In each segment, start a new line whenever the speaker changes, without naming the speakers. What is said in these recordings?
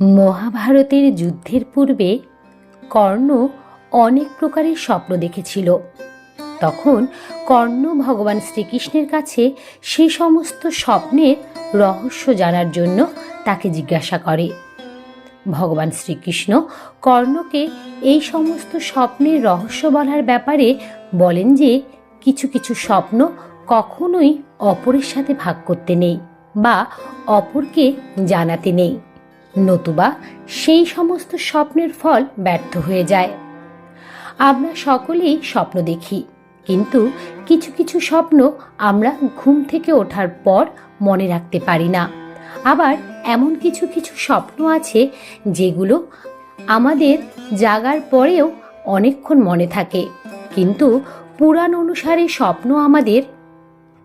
মহাভারতের যুদ্ধের পূর্বে কর্ণ অনেক প্রকারের স্বপ্ন দেখেছিল। তখন কর্ণ ভগবান শ্রীকৃষ্ণের কাছে সে সমস্ত স্বপ্নের রহস্য জানার জন্য তাকে জিজ্ঞাসা করে। ভগবান শ্রীকৃষ্ণ কর্ণকে এই সমস্ত স্বপ্নের রহস্য বলার ব্যাপারে বলেন যে, কিছু কিছু স্বপ্ন কখনোই অপরের সাথে ভাগ করতে নেই বা অপরকে জানাতে নেই। নতুবা সেই সমস্ত স্বপ্নের ফল ব্যর্থ হয়ে যায়। আমরা সকলেই স্বপ্ন দেখি, কিন্তু কিছু কিছু স্বপ্ন আমরা ঘুম থেকে ওঠার পর মনে রাখতে পারি না। আবার এমন কিছু কিছু স্বপ্ন আছে যেগুলো আমাদের জাগার পরেও অনেকক্ষণ মনে থাকে, কিন্তু পুরাণ অনুসারে স্বপ্ন আমাদের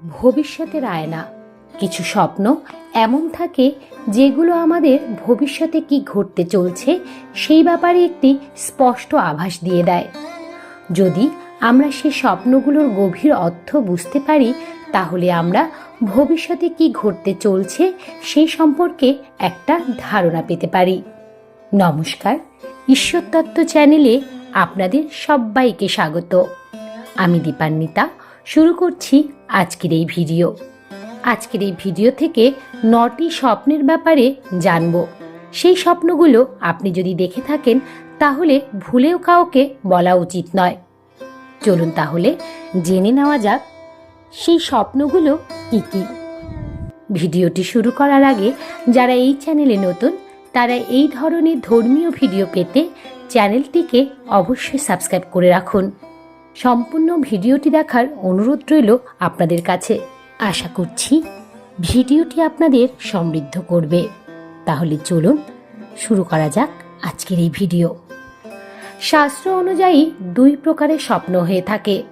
ভবিষ্যতের আয়না। কিছু স্বপ্ন এমন থাকে যেগুলো আমাদের ভবিষ্যতে কি ঘটতে চলছে সেই ব্যাপারে একটি স্পষ্ট আভাস দিয়ে দেয়। যদি আমরা সে স্বপ্নগুলোর গভীর অর্থ বুঝতে পারি, তাহলে আমরা ভবিষ্যতে কি ঘটতে চলছে সেই সম্পর্কে একটা ধারণা পেতে পারি। নমস্কার ঈশ্বরতত্ত্ব চ্যানেলে আপনাদের সবাইকে স্বাগত। আমি দীপান্বিতা, শুরু করছি আজকের এই ভিডিও। আজকের এই ভিডিও থেকে নটি স্বপ্নের ব্যাপারে জানব। সেই স্বপ্নগুলো আপনি যদি দেখে থাকেন, তাহলে ভুলেও কাউকে বলা উচিত নয়। চলুন তাহলে জেনে নেওয়া যাক, সেই স্বপ্নগুলো কী কী? ভিডিওটি শুরু করার আগে, যারা এই চ্যানেলে নতুন, তারা এই ধরনের ধর্মীয় ভিডিও পেতে চ্যানেলটিকে অবশ্যই সাবস্ক্রাইব করে রাখুন। সম্পূর্ণ ভিডিওটি দেখার অনুরোধ রইল আপনাদের কাছে। আশা করছি ভিডিওটি আপনাদের সমৃদ্ধ করবে। তাহলে চলুন শুরু করা যাক আজকের এই ভিডিও। শাস্ত্র অনুযায়ী দুই প্রকারের স্বপ্ন হয়ে থাকে।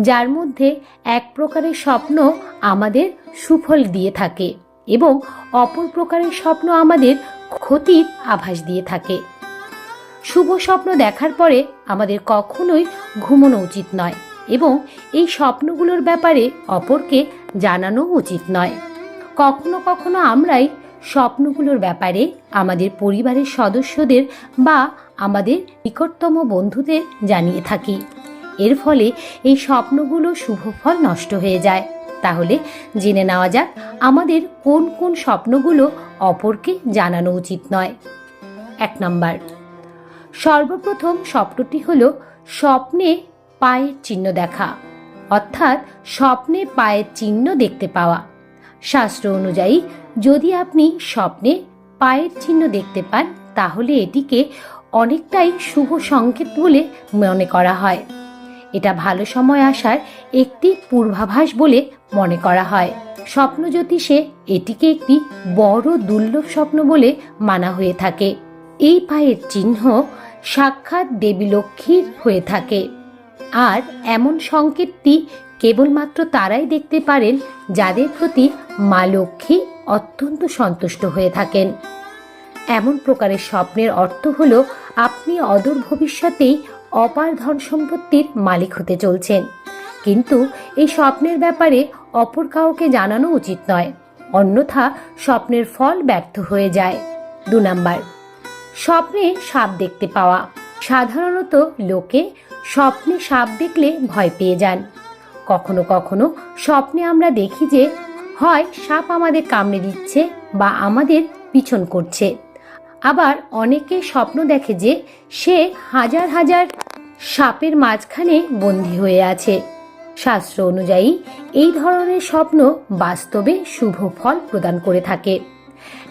যার মধ্যে এক প্রকারের স্বপ্ন আমাদের সুফল দিয়ে থাকে এবং অপর প্রকারের স্বপ্ন আমাদের ক্ষতির আভাস দিয়ে থাকে। শুভ স্বপ্ন দেখার পরে আমাদের কখনোই ঘুমানো উচিত নয়। এবং এই স্বপ্নগুলোর ব্যাপারে অপরকে জানানো উচিত নয়। কখনো কখনো আমরাই স্বপ্নগুলোর ব্যাপারে আমাদের পরিবারের সদস্যদের বা আমাদের নিকটতম বন্ধুদের জানিয়ে থাকি। এর ফলে এই স্বপ্নগুলো শুভ ফল নষ্ট হয়ে যায়। তাহলে জেনে নেওয়া যাক আমাদের কোন কোন স্বপ্নগুলো অপরকে জানানো উচিত নয়। এক নম্বর, সর্বপ্রথম স্বপ্নটি হল স্বপ্নে পায়ের চিহ্ন দেখা, অর্থাৎ স্বপ্নে পায়ের চিহ্ন দেখতে পাওয়া। শাস্ত্র অনুযায়ী, যদি আপনি স্বপ্নে পায়ের চিহ্ন দেখতে পান, তাহলে এটিকে অনেকটাই শুভ সংকেত বলে মনে করা হয়। এটা ভালো সময় আসার একটি পূর্বাভাস বলে মনে করা হয়। স্বপ্ন জ্যোতিষে এটিকে একটি বড় দুর্লভ স্বপ্ন বলে মানা হয়ে থাকে। এই পায়ের চিহ্ন সাক্ষাৎ দেবী লক্ষ্মীর হয়ে থাকে। আর এমন সংকেতটি কেবলমাত্র তারাই দেখতে পারেন যাদের প্রতি মা লক্ষ্মী অত্যন্ত সন্তুষ্ট হয়ে থাকেন। এমন প্রকারের স্বপ্নের অর্থ হল আপনি অদূর ভবিষ্যতেই অপার ধন সম্পত্তির মালিক হতে চলছেন। কিন্তু এই স্বপ্নের ব্যাপারে অপর কাউকে জানানো উচিত নয়, অন্যথা স্বপ্নের ফল ব্যর্থ হয়ে যায়। দু নাম্বার, স্বপ্নে সাপ দেখতে পাওয়া। সাধারণত লোকে স্বপ্নে সাপ দেখলে ভয় পেয়ে যান। কখনো কখনো স্বপ্নে আমরা দেখি যে, হয় সাপ আমাদের কামড়ে দিচ্ছে বা আমাদের পিছন করছে। আবার অনেকে স্বপ্ন দেখে যে, সে হাজার হাজার সাপের মাঝখানে বন্দী হয়ে আছে। শাস্ত্র অনুযায়ী এই ধরনের স্বপ্ন বাস্তবে শুভ ফল প্রদান করে থাকে।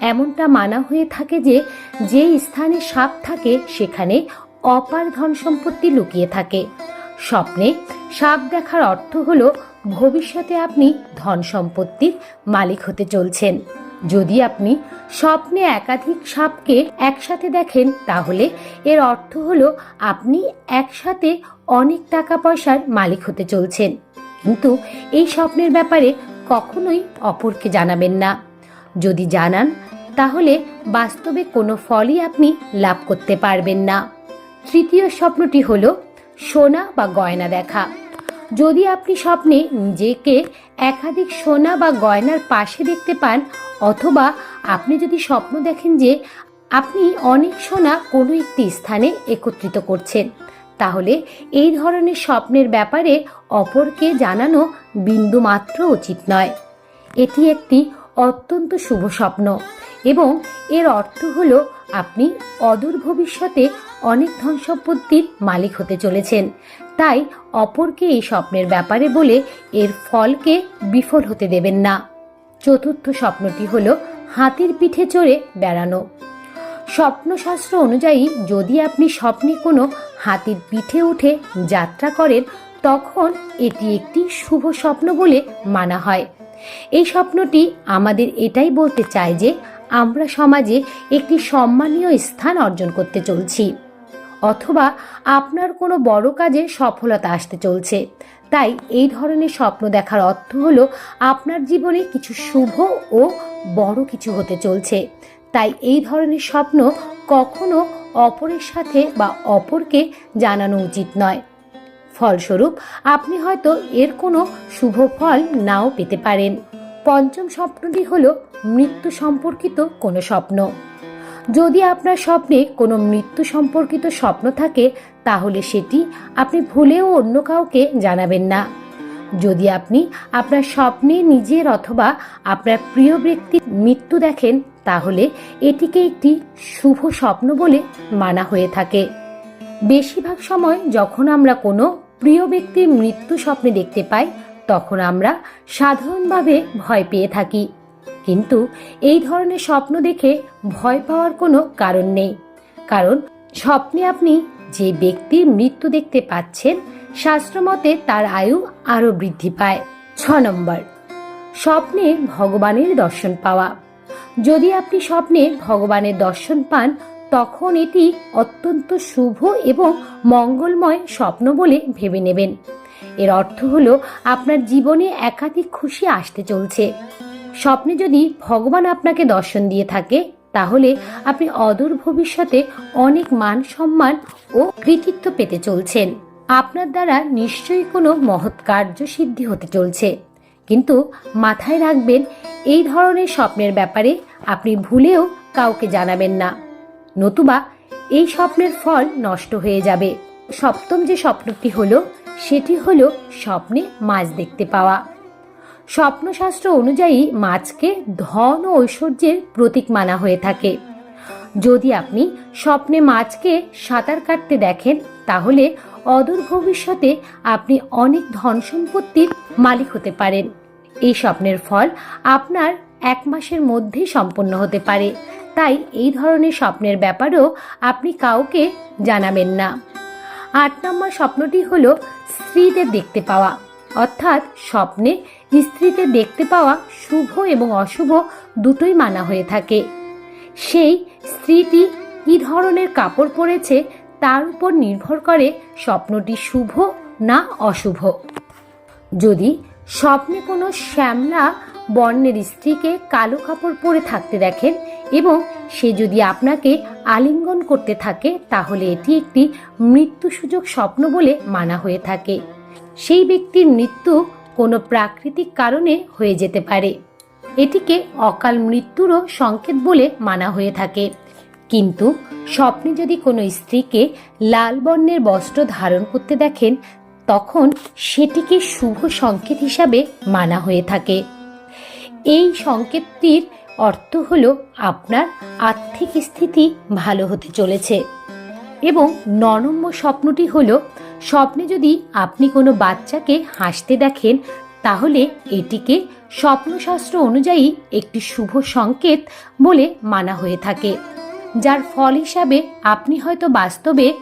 এমনটা মানা হয়ে থাকে যে যে স্থানে সাপ থাকে, সেখানে অপার ধন সম্পত্তি লুকিয়ে থাকে। স্বপ্নে সাপ দেখার অর্থ হল, ভবিষ্যতে আপনি ধন সম্পত্তির মালিক হতে চলছেন। যদি আপনি স্বপ্নে একাধিক সাপকে একসাথে দেখেন, তাহলে এর অর্থ হল, আপনি একসাথে অনেক টাকা পয়সার মালিক হতে চলছেন। কিন্তু এই স্বপ্নের ব্যাপারে কখনোই অপরকে জানাবেন না। যদি জানান, তাহলে বাস্তবে কোনো ফলই আপনি লাভ করতে পারবেন না। তৃতীয় স্বপ্নটি হল সোনা বা গয়না দেখা। যদি আপনি স্বপ্নে নিজেকে একাধিক সোনা বা গয়নার পাশে দেখতে পান, অথবা আপনি যদি স্বপ্ন দেখেন যে আপনি অনেক সোনা কোনো একটি স্থানে একত্রিত করছেন, তাহলে এই ধরনের স্বপ্নের ব্যাপারে অপরকে জানানো বিন্দু মাত্র উচিত নয়। এটি একটি অত্যন্ত শুভ স্বপ্ন। এবং এর অর্থ হল আপনি অদূর ভবিষ্যতে অনেক ধন সম্পত্তির মালিক হতে চলেছেন। তাই অপরকে এই স্বপ্নের ব্যাপারে বলে এর ফলকে বিফল হতে দেবেন না। চতুর্থ স্বপ্নটি হল হাতির পিঠে চড়ে বেড়ানো। স্বপ্নশাস্ত্র অনুযায়ী যদি আপনি স্বপ্নে কোনো হাতির পিঠে উঠে যাত্রা করেন, তখন এটি একটি শুভ স্বপ্ন বলে মানা হয়। এই স্বপ্নটি আমাদের এটাই বলতে চায় যে আমরা সমাজে একটি সম্মানীয় স্থান অর্জন করতে চলছি। অথবা আপনার কোনো বড় কাজে সফলতা আসতে চলছে। তাই এই ধরনের স্বপ্ন দেখার অর্থ হলো আপনার জীবনে কিছু শুভ ও বড় কিছু হতে চলছে। তাই এই ধরনের স্বপ্ন কখনো অপরের সাথে বা অপরকে জানানো উচিত নয়। ফলস্বরূপ আপনি হয়তো এর কোনো শুভ ফল নাও পেতে পারেন। পঞ্চম স্বপ্নটি হল মৃত্যু সম্পর্কিত কোনো স্বপ্ন। যদি আপনার স্বপ্নে কোনো মৃত্যু সম্পর্কিত স্বপ্ন থাকে, তাহলে সেটি আপনি ভুলেও অন্য কাউকে জানাবেন না। যদি আপনি আপনার স্বপ্নে নিজের অথবা আপনার প্রিয় ব্যক্তির মৃত্যু দেখেন, তাহলে এটিকে একটি শুভ স্বপ্ন বলে মানা হয়ে থাকে। বেশিরভাগ সময় যখন আমরা কোনো প্রিয় ব্যক্তির মৃত্যু স্বপ্নে দেখতে পাই, তখন আমরা সাধারণভাবে ভয় পেয়ে থাকি। কিন্তু এই ধরনের স্বপ্ন দেখে ভয় পাওয়ার কোনো কারণ নেই। কারণ স্বপ্নে আপনি যে ব্যক্তির মৃত্যু দেখতে পাচ্ছেন শাস্ত্রমতে তার আয়ু আরও বৃদ্ধি পায়। ছ নম্বর, স্বপ্নে ভগবানের দর্শন পাওয়া। যদি আপনি স্বপ্নে ভগবানের দর্শন পান তখন এটি অত্যন্ত শুভ এবং মঙ্গলময় স্বপ্ন বলে ভেবে নেবেন। এর অর্থ হলো, আপনার জীবনে একাধিক খুশি আসতে চলছে। স্বপ্নে যদি ভগবান আপনাকে দর্শন দিয়ে থাকে, তাহলে আপনি অদূর ভবিষ্যতে অনেক মান সম্মান ও কৃতিত্ব পেতে চলছেন। আপনার দ্বারা নিশ্চয়ই কোনো মহৎ কার্য সিদ্ধি হতে চলছে। কিন্তু মাথায় রাখবেন, এই ধরনের স্বপ্নের ব্যাপারে আপনি ভুলেও কাউকে জানাবেন না। নতুবা এই স্বপ্নের ফল নষ্ট হয়ে যাবে। সপ্তম যে স্বপ্নটি হলো, সেটি হলো স্বপ্নে মাছ দেখতে পাওয়া। স্বপ্নশাস্ত্র অনুযায়ী মাছকে ধন ও ঐশ্বর্যের প্রতীক মানা হয়ে থাকে। যদি আপনি স্বপ্নে মাছকে সাঁতার কাটতে দেখেন, তাহলে অদূর ভবিষ্যতে আপনি অনেক ধন সম্পত্তির মালিক হতে পারেন। এই স্বপ্নের ফল আপনার এক মাসের মধ্যে সম্পন্ন হতে পারে। তাই এই ধরনের স্বপ্নের ব্যাপারেও আপনি কাউকে জানাবেন না। আট নম্বর স্বপ্নটি হল স্ত্রীদের দেখতে পাওয়া। অর্থাৎ স্বপ্নে স্ত্রীতে দেখতে পাওয়া শুভ এবং অশুভ দুটোই মানা হয়ে থাকে। সেই স্ত্রীটি কী ধরনের কাপড় পরেছে তার উপর নির্ভর করে স্বপ্নটি শুভ না অশুভ। যদি স্বপ্নে কোনো শ্যামলা বর্ণের স্ত্রীকে কালো কাপড় পরে থাকতে দেখেন এবং সে যদি আপনাকে আলিঙ্গন করতে থাকে, তাহলে এটি একটি মৃত্যু সুযোগ স্বপ্ন বলে মানা হয়ে থাকে। সেই ব্যক্তির মৃত্যু কোনো প্রাকৃতিক কারণে হয়ে যেতে পারে। এটিকে অকাল মৃত্যুরও সংকেত বলে মানা হয়ে থাকে। কিন্তু স্বপ্নে যদি কোনো স্ত্রীকে লাল বর্ণের বস্ত্র ধারণ করতে দেখেন তখন সেটিকে শুভ সংকেত হিসাবে মানা হয়ে থাকে। এই সংকেতটির অর্থ হল আপনার আর্থিক স্থিতি ভালো হতে চলেছে এবং ন নম্বর স্বপ্নটি হল, স্বপ্নে যদি আপনি কোনো বাচ্চাকে হাসতে দেখেন, তাহলে এটিকে স্বপ্নশাস্ত্র অনুযায়ী একটি শুভ সংকেত বলে মানা হয়ে থাকে, যার ফল হিসাবে আপনি হয়তো বাস্তবে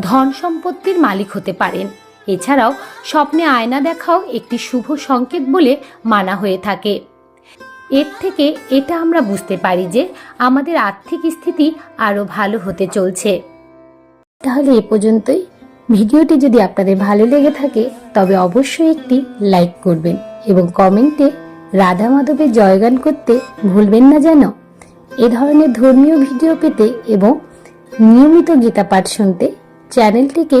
ধন সম্পত্তির মালিক হতে পারেন। এছাড়াও স্বপ্নে আয়না দেখাও একটি শুভ সংকেত বলে মানা হয়ে থাকে। এর থেকে এটা আমরা বুঝতে পারি যে আমাদের আর্থিক স্থিতি আরও ভালো হতে চলছে। তাহলে এ পর্যন্তই। ভিডিওটি যদি আপনাদের ভালো লেগে থাকে, তবে অবশ্যই একটি লাইক করবেন এবং কমেন্টে রাধা মাধবের জয়গান করতে ভুলবেন না যেন। এ ধরনের ধর্মীয় ভিডিও পেতে এবং নিয়মিত গীতা পাঠ শুনতে চ্যানেলটিকে